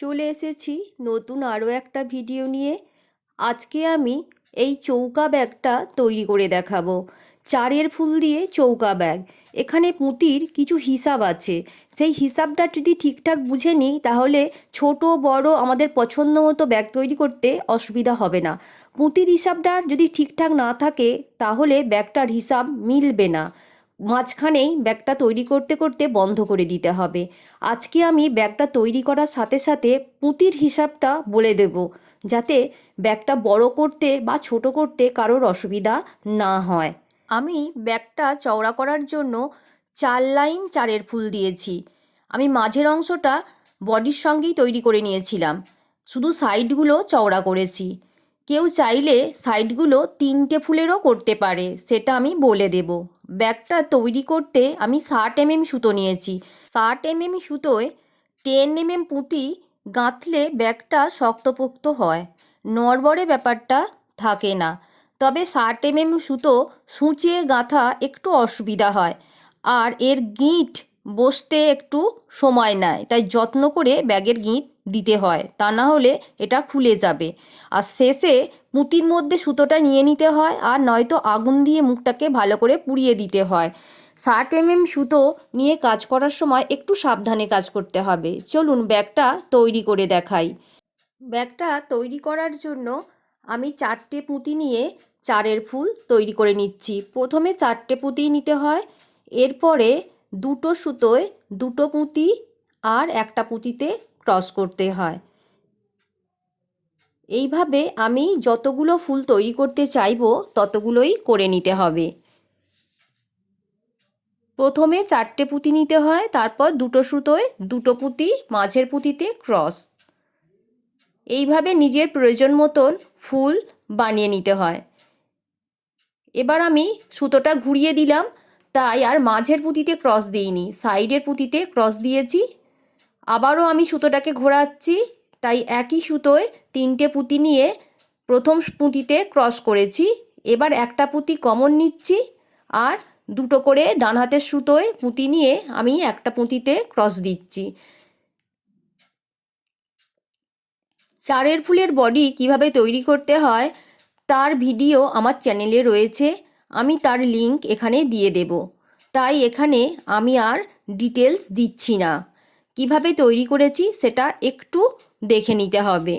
চলে এসেছি নতুন আরও একটা ভিডিও নিয়ে। আজকে আমি এই চৌকা ব্যাগটা তৈরি করে দেখাবো। চারের ফুল দিয়ে চৌকা ব্যাগ। এখানে পুঁতির কিছু হিসাব আছে। সেই হিসাবটা যদি ঠিকঠাক বুঝে নিই, তাহলে ছোট, বড়, আমাদের পছন্দ মতো ব্যাগ তৈরি করতে অসুবিধা হবে না। পুঁতির হিসাবটা যদি ঠিকঠাক না থাকে, তাহলে ব্যাগটার হিসাব মিলবে না। মাঝখানেই ব্যাগটা তৈরি করতে করতে বন্ধ করে দিতে হবে। আজকে আমি ব্যাগটা তৈরি করার সাথে সাথে পুঁতির হিসাবটা বলে দেব, যাতে ব্যাগটা বড় করতে বা ছোট করতে কারোর অসুবিধা না হয়। আমি ব্যাগটা চওড়া করার জন্য চার লাইন চারের ফুল দিয়েছি। আমি মাঝের অংশটা বডির সঙ্গেই তৈরি করে নিয়েছিলাম। শুধু সাইডগুলো চওড়া করেছি। কেউ চাইলে সাইডগুলো তিনটে ফুলেরও করতে পারে, সেটা আমি বলে দেব। ব্যাগটা তৈরি করতে আমি ষাট এমএম সুতো নিয়েছি। ষাট এমএম সুতোয় টেন এমএম পুঁতি গাঁথলে ব্যাগটা শক্তপোক্ত হয়। নড়বড়ে ব্যাপারটা থাকে না। তবে ষাট এমএম সুতো সূচে গাঁথা একটু অসুবিধা হয় আর এর গিঁট বসতে একটু সময় নেয়, তাই যত্ন করে ব্যাগের গিঁট দিতে হয়, তা না হলে এটা খুলে যাবে। আর শেষে পুঁতির মধ্যে সুতোটা নিয়ে নিতে হয় আর নয়তো আগুন দিয়ে মুখটাকে ভালো করে পুড়িয়ে দিতে হয়। ষাট এমএম সুতো নিয়ে কাজ করার সময় একটু সাবধানে কাজ করতে হবে। চলুন ব্যাগটা তৈরি করে দেখাই। ব্যাগটা তৈরি করার জন্য আমি চারটে পুঁতি নিয়ে চারের ফুল তৈরি করে নিচ্ছি। প্রথমে চারটে পুঁতি নিতে হয়, এরপরে দুটো সুতোয় দুটো পুঁতি আর একটা পুঁতিতে ক্রস করতে হয়। এইভাবে আমি যতগুলো ফুল তৈরি করতে চাইব, ততগুলোই করে নিতে হবে। প্রথমে চারটে পুঁতি নিতে হয়, তারপর দুটো সুতোয় দুটো পুঁতি মাঝের পুঁতিতে ক্রস এইভাবে নিজের প্রয়োজন মতন ফুল বানিয়ে নিতে হয়। এবার আমি সুতোটা ঘুরিয়ে দিলাম, তাই আর মাঝের পুঁতিতে ক্রস দিইনি সাইডের পুঁতিতে ক্রস দিয়েছি আবারও আমি সুতোটাকে ঘোরাচ্ছি। তাই একই সুতোয় তিনটে পুঁতি নিয়ে প্রথম পুঁতিতে ক্রস করেছি। এবার একটা পুঁতি কমন নিচ্ছি আর দুটো করে ডান হাতের সুতোয় পুঁতি নিয়ে আমি একটা পুঁতিতে ক্রস দিচ্ছি। চারের ফুলের বডি কীভাবে তৈরি করতে হয় তার ভিডিও আমার চ্যানেলে রয়েছে। আমি তার লিংক এখানে দিয়ে দেব। তাই এখানে আমি আর ডিটেলস দিচ্ছি না। কীভাবে তৈরি করেছি সেটা একটু দেখে নিতে হবে।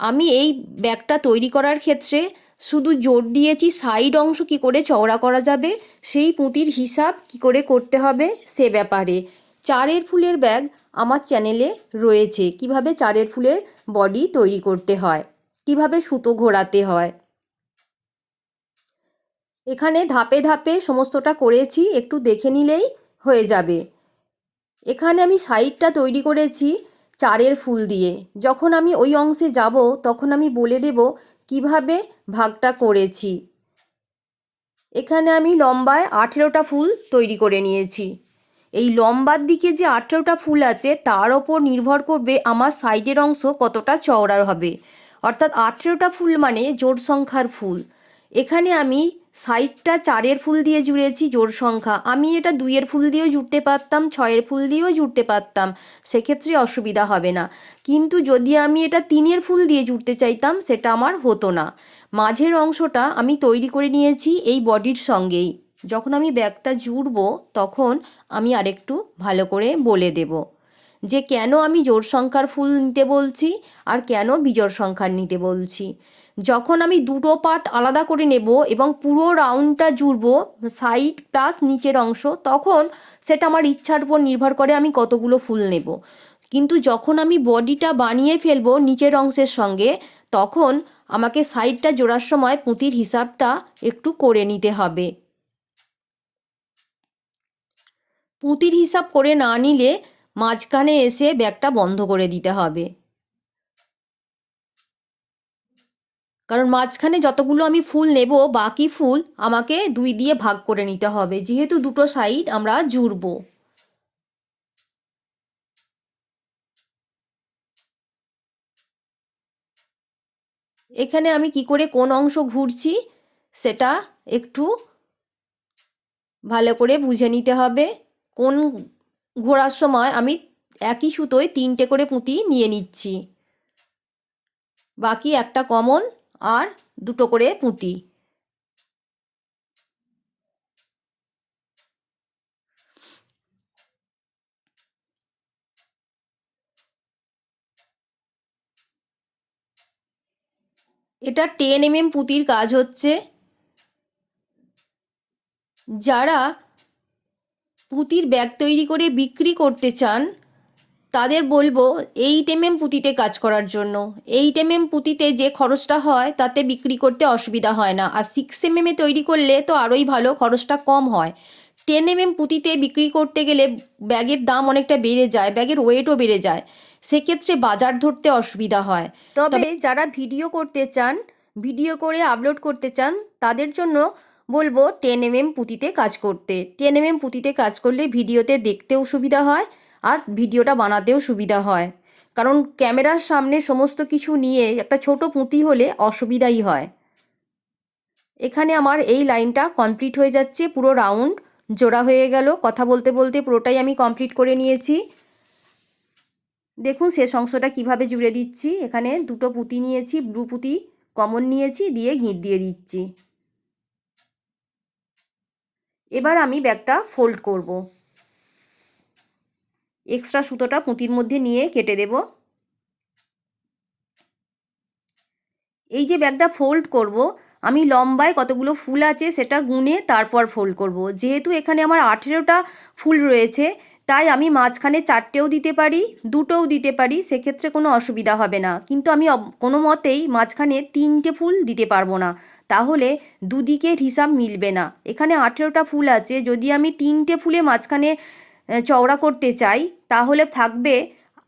আমি এই ব্যাগটা তৈরি করার ক্ষেত্রে শুধু জোর দিয়েছি সাইড অংশ কি করে চওড়া করা যাবে, সেই পুঁতির হিসাব কি করে করতে হবে সে ব্যাপারে। চারের ফুলের ব্যাগ আমার চ্যানেলে রয়েছে, কীভাবে চারের ফুলের বডি তৈরি করতে হয়, কীভাবে সুতো ঘোরাতে হয়। এখানে ধাপে ধাপে সমস্তটা করেছি, একটু দেখে নিলেই হয়ে যাবে। এখানে আমি সাইডটা তৈরি করেছি চারের ফুল দিয়ে। যখন আমি ওই অংশে যাব, তখন আমি বলে দেব কীভাবে ভাগটা করেছি। এখানে আমি লম্বায় আঠেরোটা ফুল তৈরি করে নিয়েছি। এই লম্বার দিকে যে আঠেরোটা ফুল আছে, তার ওপর নির্ভর করবে আমার সাইডের অংশ কতটা চওড়া হবে। অর্থাৎ আঠেরোটা ফুল মানে জোর সংখ্যার ফুল। এখানে আমি সাইডটা চারের ফুল দিয়ে জুড়েছি জোর সংখ্যা। আমি এটা দুইয়ের ফুল দিয়েও জুড়তে পারতাম, ছয়ের ফুল দিয়েও জুড়তে পারতাম। সেক্ষেত্রে অসুবিধা হবে না। কিন্তু যদি আমি এটা তিনের ফুল দিয়ে জুড়তে চাইতাম, সেটা আমার হতো না। মাঝের অংশটা আমি তৈরি করে নিয়েছি এই বডির সঙ্গেই। যখন আমি ব্যাগটা জুড়বো, তখন আমি আরেকটু ভালো করে বলে দেব। যে কেন আমি জোর সংখ্যার ফুল নিতে বলছি আর কেন বিজোড় সংখ্যার নিতে বলছি। যখন আমি দুটো পার্ট আলাদা করে নেব এবং পুরো রাউন্ডটা জুড়বো সাইড প্লাস নিচের অংশ, তখন সেটা আমার ইচ্ছার উপর নির্ভর করে আমি কতগুলো ফুল নেব। কিন্তু যখন আমি বডিটা বানিয়ে ফেলব নিচের অংশের সঙ্গে, তখন আমাকে সাইডটা জোড়ার সময় পুঁতির হিসাবটা একটু করে নিতে হবে। পুঁতির হিসাব করে না নিলে মাঝখানে এসে ব্যাগটা বন্ধ করে দিতে হবে। কারণ মাঝখানে যতগুলো আমি ফুল নেব, বাকি ফুল আমাকে দুই দিয়ে ভাগ করে নিতে হবে। যেহেতু দুটো সাইড আমরা জুড়ব। এখানে আমি কি করে কোন অংশ ঘুরছি, সেটা একটু ভালো করে বুঝে নিতে হবে। কোন ঘোরার সময় আমি একই সুতোয় তিনটে করে পুঁতি নিয়ে নিচ্ছি। বাকি একটা কমন আর দুটো করে পুঁতি। এটা টেন এম এম পুঁতির কাজ হচ্ছে। যারা পুঁতির ব্যাগ তৈরি করে বিক্রি করতে চান তাদের বলব এইট এম এম পুঁতিতে কাজ করার জন্য। এইট এম এম পুঁতিতে যে খরচটা হয় তাতে বিক্রি করতে অসুবিধা হয় না। আর সিক্স এম এমে তৈরি করলে তো আরোই ভালো খরচটা কম হয়। টেন এম এম পুঁতিতে বিক্রি করতে গেলে ব্যাগের দাম অনেকটা বেড়ে যায় ব্যাগের ওয়েটও বেড়ে যায়। সেক্ষেত্রে বাজার ধরতে অসুবিধা হয়। তবে যারা ভিডিও করতে চান ভিডিও করে আপলোড করতে চান তাদের জন্য বলব টেন এম এম পুঁতিতে কাজ করতে। টেন এম এম পুঁতিতে কাজ করলে ভিডিওতে দেখতেও সুবিধা হয় আর ভিডিওটা বানাতেও সুবিধা হয়। কারণ ক্যামেরার সামনে সমস্ত কিছু নিয়ে একটা ছোট পুঁতি হলে অসুবিধাই হয়। এখানে আমার এই লাইনটা কমপ্লিট হয়ে যাচ্ছে, পুরো রাউন্ড জোড়া হয়ে গেল। কথা বলতে বলতে পুরোটাই আমি কমপ্লিট করে নিয়েছি। দেখুন শেষ অংশটা কীভাবে জুড়ে দিচ্ছি। এখানে দুটো পুঁতি নিয়েছি, ব্লু পুঁতি কমন নিয়েছি, দিয়ে গিঁট দিয়ে দিচ্ছি। এবার আমি ব্যাগটা ফোল্ড করব। এক্সট্রা সুতোটা পুঁতির মধ্যে নিয়ে কেটে দেব। এই যে ব্যাগটা ফোল্ড করব, আমি লম্বায় কতগুলো ফুল আছে সেটা গুনে তারপর ফোল্ড করব। যেহেতু এখানে আমার আঠেরোটা ফুল রয়েছে, তাই আমি মাঝখানে চারটেও দিতে পারি, দুটোও দিতে পারি, সেক্ষেত্রে কোনো অসুবিধা হবে না। কিন্তু আমি কোনো মতেই মাঝখানে তিনটে ফুল দিতে পারব না। তাহলে দুদিকের হিসাব মিলবে না। এখানে আঠেরোটা ফুল আছে, যদি আমি তিনটে ফুলে মাঝখানে চওড়া করতে চাই, তাহলে থাকবে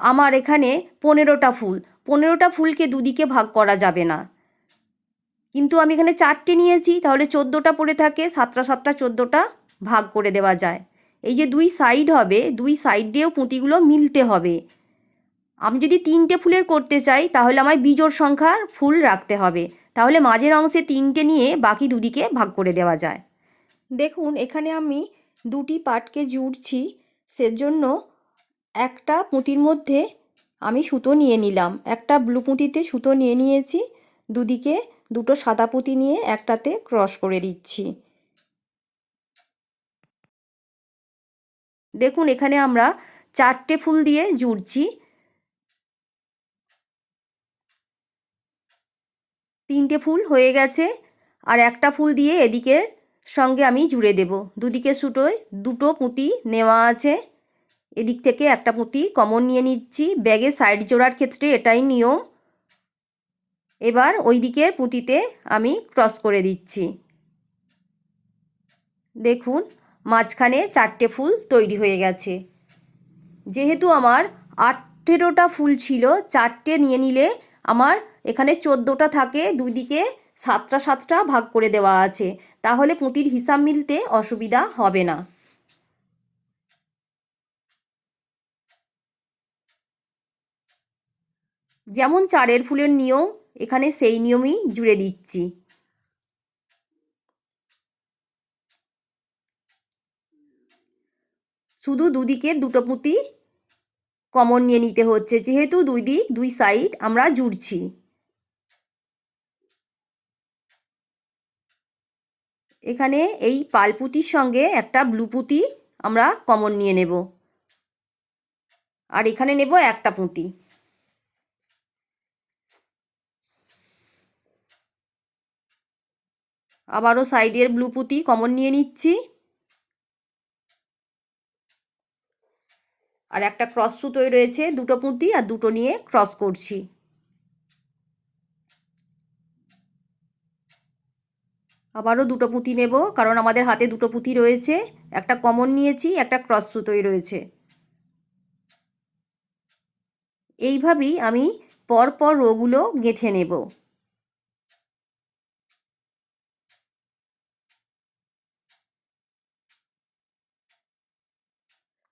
আমার এখানে পনেরোটা ফুল। পনেরোটা ফুলকে দুদিকে ভাগ করা যাবে না। কিন্তু আমি এখানে চারটে নিয়েছি, তাহলে চোদ্দোটা পড়ে থাকে, সাতটা সাতটা চোদ্দোটা ভাগ করে দেওয়া যায়। এই যে দুই সাইড হবে, দুই সাইড দিয়েও পুঁতিগুলো মিলতে হবে। আমি যদি তিনটে ফুলের করতে চাই, তাহলে আমায় বিজোড় সংখ্যার ফুল রাখতে হবে। তাহলে মাঝের অংশে তিনটে নিয়ে বাকি দুদিকে ভাগ করে দেওয়া যায়। দেখুন, এখানে আমি দুটি পাটকে জুড়ছি। সেজন্য একটা পুঁতির মধ্যে আমি সুতো নিয়ে নিলাম। একটা ব্লু পুঁতিতে সুতো নিয়ে নিয়েছি। দুদিকে দুটো সাদা পুঁতি নিয়ে একটাতে ক্রস করে দিচ্ছি। দেখুন, এখানে আমরা চারটে ফুল দিয়ে জুড়ছি। তিনটে ফুল হয়ে গেছে আর একটা ফুল দিয়ে এদিকের সঙ্গে আমি জুড়ে দেব। দুদিকে সুটোয় দুটো পুঁতি নেওয়া আছে। এদিক থেকে একটা পুঁতি কমন নিয়ে নিচ্ছি। ব্যাগে সাইড জোড়ার ক্ষেত্রে এটাই নিয়ম। এবার ওই দিকের পুঁতিতে আমি ক্রস করে দিচ্ছি। দেখুন, মাঝখানে চারটে ফুল তৈরি হয়ে গেছে। যেহেতু আমার আঠেরোটা ফুল ছিল, চারটে নিয়ে নিলে আমার এখানে চোদ্দোটা থাকে দুই দিকে সাতটা সাতটা ভাগ করে দেওয়া আছে। তাহলে পুঁতির হিসাব মিলতে অসুবিধা হবে না। যেমন চারের ফুলের নিয়ম, এখানে সেই নিয়মই জুড়ে দিচ্ছি। শুধু দুদিকের দুটো পুঁতি কমন নিয়ে নিতে হচ্ছে, যেহেতু দুই দিক, দুই সাইড আমরা জুড়ছি। এখানে এই পালপুতির সঙ্গে একটা ব্লু পুঁতি আমরা কমন নিয়ে নেব। আর এখানে নেব একটা পুঁতি। আবারও সাইডের ব্লু পুঁতি কমন নিয়ে নিচ্ছি। আর একটা ক্রস সুতোয় রয়েছে দুটো পুঁতি আর দুটো নিয়ে ক্রস করছি। আবারও দুটো পুঁতি নেব, কারণ আমাদের হাতে দুটো পুঁতি রয়েছে। একটা কমন নিয়েছি, একটা ক্রস সুতোই রয়েছে। এইভাবেই আমি পরপর রোগুলো গেঁথে নেব।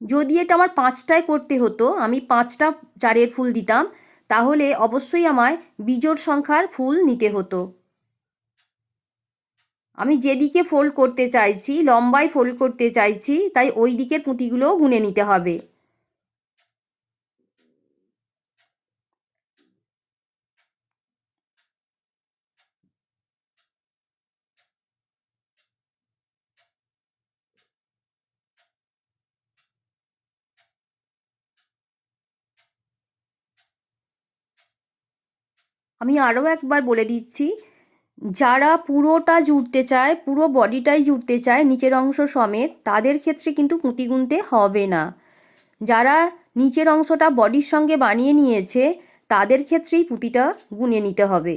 যদি এটা আমার পাঁচটায় করতে হতো, আমি পাঁচটা চারের ফুল দিতাম, তাহলে অবশ্যই আমায় বিজোড় সংখ্যার ফুল নিতে হতো। আমি যেদিকে ফোল্ড করতে চাইছি, লম্বায় ফোল্ড করতে চাইছি, তাই ওই দিকের পুঁতিগুলোও গুনে নিতে হবে। আমি আরও একবার বলে দিচ্ছি যারা পুরোটা জুড়তে চায়, পুরো বডিটাই জুড়তে চায় নিচের অংশ সমেত, তাদের ক্ষেত্রে কিন্তু পুঁতি গুনতে হবে না। যারা নিচের অংশটা বডির সঙ্গে বানিয়ে নিয়েছে, তাদের ক্ষেত্রেই পুঁতিটা গুনে নিতে হবে।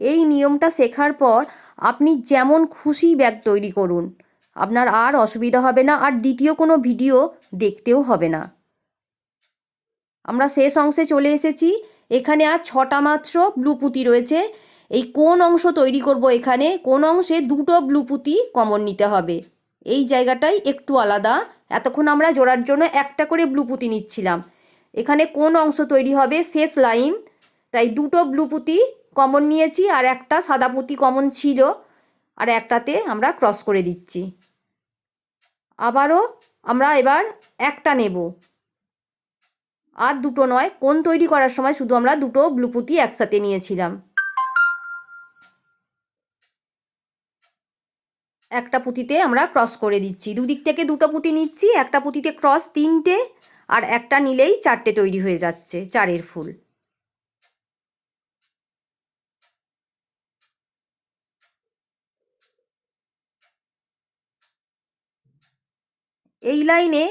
এই নিয়মটা শেখার পর আপনি যেমন খুশি ব্যাগ তৈরি করুন। আপনার আর অসুবিধা হবে না, আর দ্বিতীয় কোনো ভিডিও দেখতেও হবে না। আমরা শেষ অংশে চলে এসেছি। এখানে আর ছটা মাত্র ব্লু পুঁতি রয়েছে। এই কোন অংশ তৈরি করব এখানে? কোন অংশে দুটো ব্লু পুঁতি কমন নিতে হবে? এই জায়গাটাই একটু আলাদা। এতক্ষণ আমরা জোড়ার জন্য একটা করে ব্লু পুঁতি নিচ্ছিলাম। এখানে কোন অংশ তৈরি হবে? শেষ লাইন। তাই দুটো ব্লু পুঁতি কমন নিয়েছি, আর একটা সাদা পুঁতি কমন ছিল। আর একটাতে আমরা ক্রস করে দিচ্ছি। আবারও আমরা এবার একটা নেব। আর দুটো নয়, কোন তৈরি করার সময় শুধু আমরা দুটো ব্লু পুঁতি একসাথে নিয়েছিলাম। একটা পুঁতিতে আমরা ক্রস করে দিচ্ছি। দুদিক থেকে দুটো পুঁতি নিচ্ছি, একটা পুঁতিতে ক্রস তিনটে, আর একটা নিলেই চারটে তৈরি হয়ে যাচ্ছে, চারের ফুল। এই লাইনে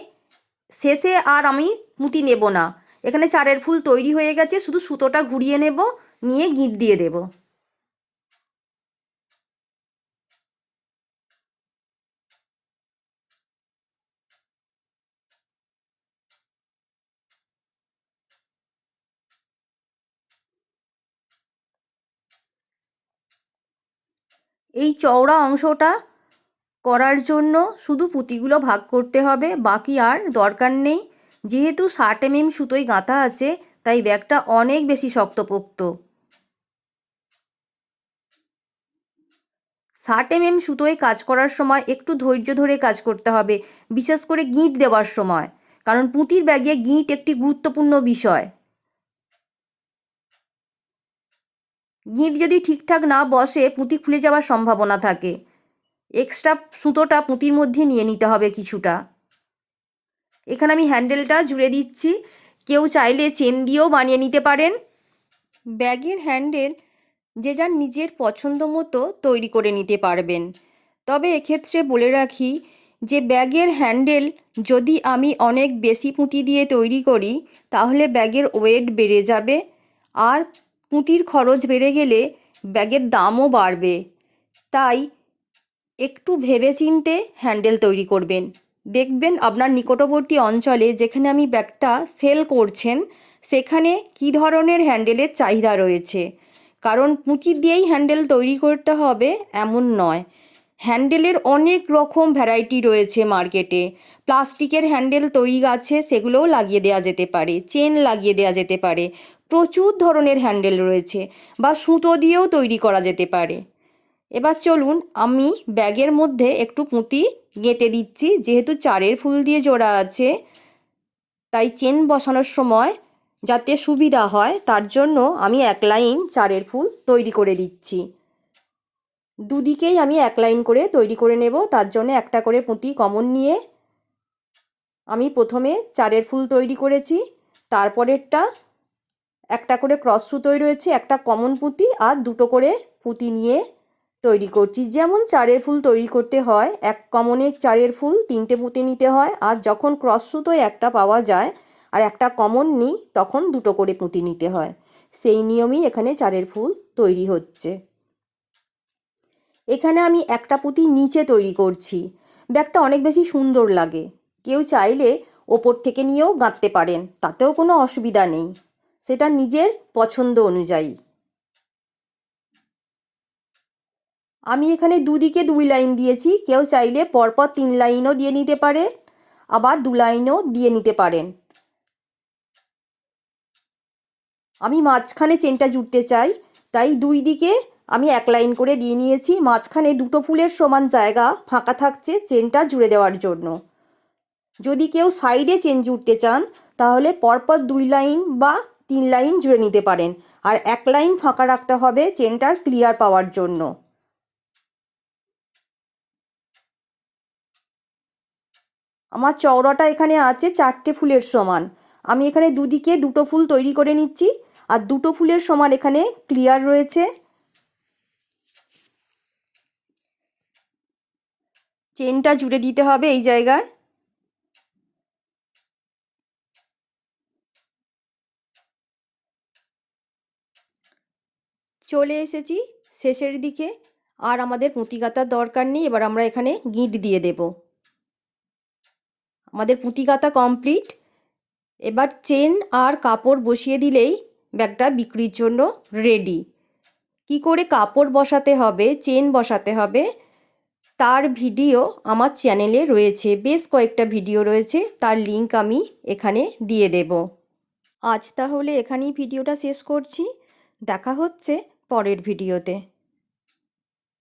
শেষে আর আমি মুতি নেব না। এখানে চারের ফুল তৈরি হয়ে গেছে, শুধু সুতোটা ঘুরিয়ে নেব, নিয়ে গিঁট দিয়ে দেব। এই চওড়া অংশটা করার জন্য শুধু পুঁতিগুলো ভাগ করতে হবে, বাকি আর দরকার নেই। যেহেতু ষাট এমএম সুতোয় গাঁথা আছে, তাই ব্যাগটা অনেক বেশি শক্তপোক্ত। ষাট এমএম সুতোয় কাজ করার সময় একটু ধৈর্য ধরে কাজ করতে হবে, বিশেষ করে গিঁট দেওয়ার সময়, কারণ পুঁতির ব্যাগে গিঁট একটি গুরুত্বপূর্ণ বিষয়। গিঁট যদি ঠিকঠাক না বসে, পুঁতি খুলে যাওয়ার সম্ভাবনা থাকে। এক্সট্রা সুতোটা পুঁতির মধ্যে নিয়ে নিতে হবে কিছুটা। এখানে আমি হ্যান্ডেলটা জুড়ে দিচ্ছি। কেউ চাইলে চেন দিয়েও বানিয়ে নিতে পারেন। ব্যাগের হ্যান্ডেল যে যার নিজের পছন্দ মতো তৈরি করে নিতে পারবেন। তবে এক্ষেত্রে বলে রাখি যে ব্যাগের হ্যান্ডেল যদি আমি অনেক বেশি পুঁতি দিয়ে তৈরি করি, তাহলে ব্যাগের ওয়েট বেড়ে যাবে। আর পুঁতির খরচ বেড়ে গেলে ব্যাগের দামও বাড়বে। তাই একটু ভেবেচিন্তে হ্যান্ডেল তৈরি করবেন। দেখবেন আপনার নিকটবর্তী অঞ্চলে যেখানে আমি ব্যাগটা সেল করছেন, সেখানে কী ধরনের হ্যান্ডেলের চাহিদা রয়েছে। কারণ পুঁতি দিয়েই হ্যান্ডেল তৈরি করতে হবে এমন নয়। হ্যান্ডেলের অনেক রকম ভ্যারাইটি রয়েছে মার্কেটে। প্লাস্টিকের হ্যান্ডেল তৈরি আছে সেগুলোও লাগিয়ে দেওয়া যেতে পারে, চেন লাগিয়ে দেওয়া যেতে পারে, প্রচুর ধরনের হ্যান্ডেল রয়েছে বা সুতো দিয়েও তৈরি করা যেতে পারে। এবার চলুন আমি ব্যাগের মধ্যে একটু পুঁতি গেঁথে দিচ্ছি। যেহেতু চারের ফুল দিয়ে জোড়া আছে, তাই চেন বসানোর সময় যাতে সুবিধা হয়, তার জন্য আমি এক লাইন চারের ফুল তৈরি করে দিচ্ছি। দুদিকেই আমি এক লাইন করে তৈরি করে নেব, তার জন্য একটা করে পুঁতি কমন নিয়ে আমি প্রথমে চারের ফুল তৈরি করেছি, তারপরেরটা একটা করে ক্রস সুতোই রয়েছে, একটা কমন পুঁতি আর দুটো করে পুঁতি নিয়ে তৈরি করছি। যেমন চারের ফুল তৈরি করতে হয়, এক কমনে চারের ফুল তিনটে পুঁতে নিতে হয়, আর যখন ক্রস সুতোয় একটা পাওয়া যায় আর একটা কমন নিই, তখন দুটো করে পুঁতি নিতে হয়। সেই নিয়মেই এখানে চারের ফুল তৈরি হচ্ছে। এখানে আমি একটা পুঁতি নিচে তৈরি করছি। ব্যাগটা অনেক বেশি সুন্দর লাগে। কেউ চাইলে ওপর থেকে নিয়েও গাঁথতে পারেন, তাতেও কোনো অসুবিধা নেই। সেটা নিজের পছন্দ অনুযায়ী। আমি এখানে দুদিকে দুই লাইন দিয়েছি। কেউ চাইলে পরপর তিন লাইনও দিয়ে নিতে পারে আবার দু লাইনও দিয়ে নিতে পারেন। আমি মাঝখানে চেনটা জুড়তে চাই, তাই দুই দিকে আমি এক লাইন করে দিয়ে নিয়েছি। মাঝখানে দুটো ফুলের সমান জায়গা ফাঁকা থাকছে চেনটা জুড়ে দেওয়ার জন্য। যদি কেউ সাইডে চেন জুড়তে চান, তাহলে পরপর দুই লাইন বা তিন লাইন জুড়ে নিতে পারেন। আর এক লাইন ফাঁকা রাখতে হবে চেনটার ক্লিয়ার পাওয়ার জন্য। আমার চওড়াটা এখানে আছে চারটে ফুলের সমান। আমি এখানে দুদিকে দুটো ফুল তৈরি করে নিচ্ছি। আর দুটো ফুলের সমান এখানে ক্লিয়ার রয়েছে। চেনটা জুড়ে দিতে হবে এই জায়গায়। চলে এসেছি শেষের দিকে। আর আমাদের পুঁতি দরকার নেই। এবার আমরা এখানে গিঁট দিয়ে দেব। আমাদের পুঁতি কমপ্লিট এবার চেন আর কাপড় বসিয়ে দিলেই ব্যাগটা বিক্রির জন্য রেডি কি করে কাপড় বসাতে হবে, চেন বসাতে হবে, তার ভিডিও আমার চ্যানেলে রয়েছে। বেশ কয়েকটা ভিডিও রয়েছে, তার লিংক আমি এখানে দিয়ে দেব। আজ তাহলে এখানেই ভিডিওটা শেষ করছি। দেখা হচ্ছে পরের ভিডিওতে।